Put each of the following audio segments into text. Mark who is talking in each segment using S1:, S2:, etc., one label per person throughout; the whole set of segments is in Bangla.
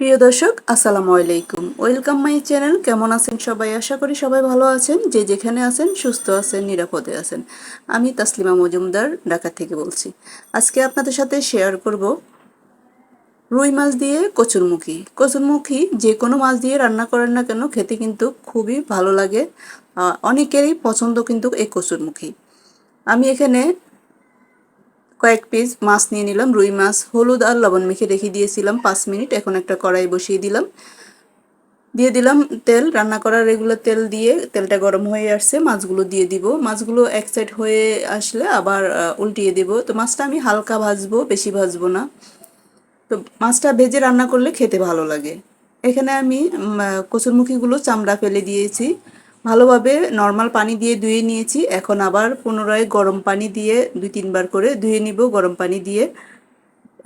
S1: প্রিয় দর্শক, আসসালামু আলাইকুম। Welcome my channel. কেমন আছেন সবাই? আশা করি সবাই ভালো আছেন। যে যেখানে আছেন, সুস্থ আছেন, নিরাপদে আছেন। আমি তাসলিমা মজুমদার, ঢাকা থেকে বলছি। আজকে আপনাদের সাথে শেয়ার করব রুই মাছ দিয়ে কচুরমুখী। কচুরমুখী যে কোনো মাছ দিয়ে রান্না করেন না কেন, খেতে কিন্তু খুবই ভালো লাগে। অনেকেরই পছন্দ কিন্তু এই কচুরমুখী। আমি এখানে কয়েক পিস মাছ নিয়ে নিলাম, রুই মাছ, হলুদ আর লবণ মেখে রেখে দিয়েছিলাম পাঁচ মিনিট। এখন একটা কড়াই বসিয়ে দিলাম। দিয়ে দিলাম তেল, রান্না করার রেগুলার তেল দিয়ে তেলটা গরম হয়ে আসছে, মাছগুলো দিয়ে দিব। মাছগুলো এক সাইড হয়ে আসলে আবার উল্টিয়ে দেব। তো মাছটা আমি হালকা ভাজবো, বেশি ভাজবো না। তো মাছটা ভেজে রান্না করলে খেতে ভালো লাগে। এখানে আমি কচুরমুখীগুলো চামড়া ফেলে দিয়েছি। ভালোভাবে নর্মাল পানি দিয়ে ধুয়ে নিয়েছি। এখন আবার পুনরায় গরম পানি দিয়ে দুই তিনবার করে ধুয়ে নিব, গরম পানি দিয়ে।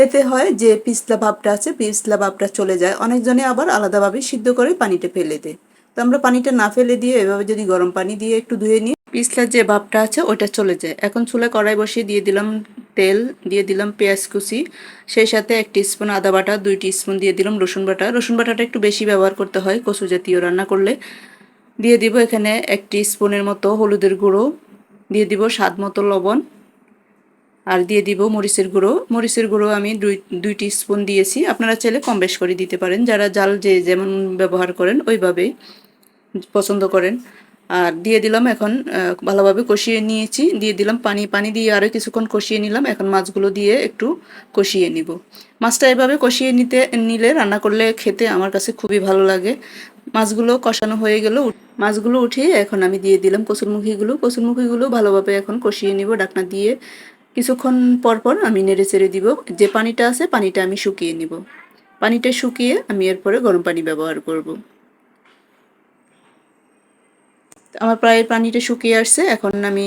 S1: এতে হয় যে পিছলা ভাবটা আছে, পিছলা ভাবটা চলে যায়। অনেকজনে আবার আলাদাভাবে সিদ্ধ করে পানিটা ফেলে দেয়। তো আমরা পানিটা না ফেলে দিয়ে এভাবে যদি গরম পানি দিয়ে একটু ধুয়ে নিই পিছলার যে ভাবটা আছে ওটা চলে যায়। এখন চুলে কড়াই বসিয়ে দিয়ে দিলাম তেল, দিয়ে দিলাম পেঁয়াজ কুচি। সেই সাথে এক স্পুন আদা বাটা, দুই স্পুন দিয়ে দিলাম রসুন বাটা। রসুন বাটাটা একটু বেশি ব্যবহার করতে হয় কচু জাতীয় রান্না করলে। দিয়ে দিব এখানে একটি স্পুনের মতো হলুদের গুঁড়ো, দিয়ে দিব স্বাদ মতো লবণ, আর দিয়ে দিব মরিচের গুঁড়ো। মরিচের গুঁড়ো আমি দুই, দুইটি স্পুন দিয়েছি। আপনারা চাইলে কম বেশ করে দিতে পারেন। যারা জাল যে যেমন ব্যবহার করেন, ওইভাবেই পছন্দ করেন। আর দিয়ে দিলাম এখন ভালোভাবে কষিয়ে নিয়েছি। দিয়ে দিলাম পানি। পানি দিয়ে আরও কিছুক্ষণ কষিয়ে নিলাম। এখন মাছগুলো দিয়ে একটু কষিয়ে নিব। মাছটা এভাবে কষিয়ে নিতে, নিলে রান্না করলে খেতে আমার কাছে খুবই ভালো লাগে। মাছগুলো কষানো হয়ে গেল। মাছগুলো উঠিয়ে এখন আমি দিয়ে দিলাম কসুরমুখীগুলো কসুরমুখীগুলো ভালোভাবে এখন কষিয়ে নিব ডাকনা দিয়ে। কিছুক্ষণ পর পর আমি নেড়ে চেড়ে দিব। যে পানিটা আছে পানিটা আমি শুকিয়ে নিব। পানিটা শুকিয়ে আমি এরপরে গরম পানি ব্যবহার করব। আমার প্রায় পানিটা শুকিয়ে আসছে। এখন আমি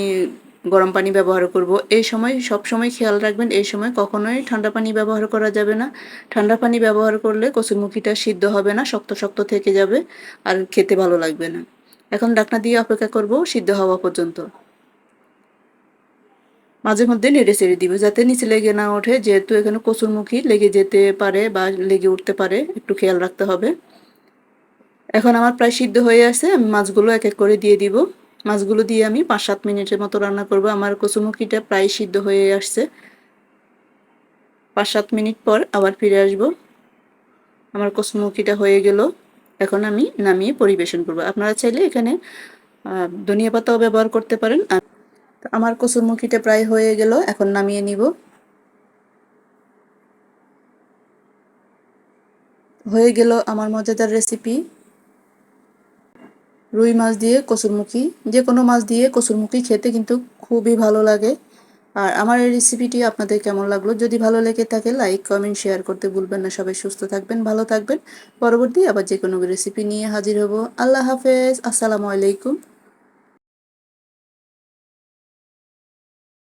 S1: গরম পানি ব্যবহার করব। এই সময়, সব সময় খেয়াল রাখবেন, এই সময় কখনোই ঠান্ডা পানি ব্যবহার করা যাবে না। ঠান্ডা পানি ব্যবহার করলে কচুরমুখিটা সিদ্ধ হবে না, শক্ত শক্ত থেকে যাবে আর খেতে ভালো লাগবে না। এখন ডাকনা দিয়ে অপেক্ষা করব সিদ্ধ হওয়া পর্যন্ত। মাঝে মধ্যে নেড়ে চেড়ে দিব যাতে নিচে লেগে না ওঠে, যেহেতু এখানে কচুরমুখী লেগে যেতে পারে বা লেগে উঠতে পারে, একটু খেয়াল রাখতে হবে। এখন আমার প্রায় সিদ্ধ হয়ে আছে, আমি মাছগুলো এক এক করে দিয়ে দিব। মাছগুলো দিয়ে আমি পাঁচ সাত মিনিটের মতো রান্না করব। আমার কচুমুখিটা প্রায় সিদ্ধ হয়ে আসছে। পাঁচ সাত মিনিট পর আবার ফিরে আসব। আমার কচুমুখিটা হয়ে গেল। এখন আমি নামিয়ে পরিবেশন করব। আপনারা চাইলে এখানে ধনিয়া পাতাও ব্যবহার করতে পারেন। আমার কচুরমুখিটা প্রায় হয়ে গেল। এখন নামিয়ে নিব। হয়ে গেল আমার মজাদার রেসিপি রুই মাছ দিয়ে কচুরমুখী যে কোনো মাছ দিয়ে কচুরমুখী খেতে কিন্তু খুবই ভালো লাগে। আর আমার এই রেসিপিটি আপনাদের কেমন লাগল? যদি ভালো লেগে থাকে লাইক কমেন্ট শেয়ার করতে ভুলবেন না। সবাই সুস্থ থাকবেন, ভালো থাকবেন। পরবর্তী আবার যে কোনো রেসিপি নিয়ে হাজির হব। আল্লাহ হাফেজ। আসসালামু আলাইকুম।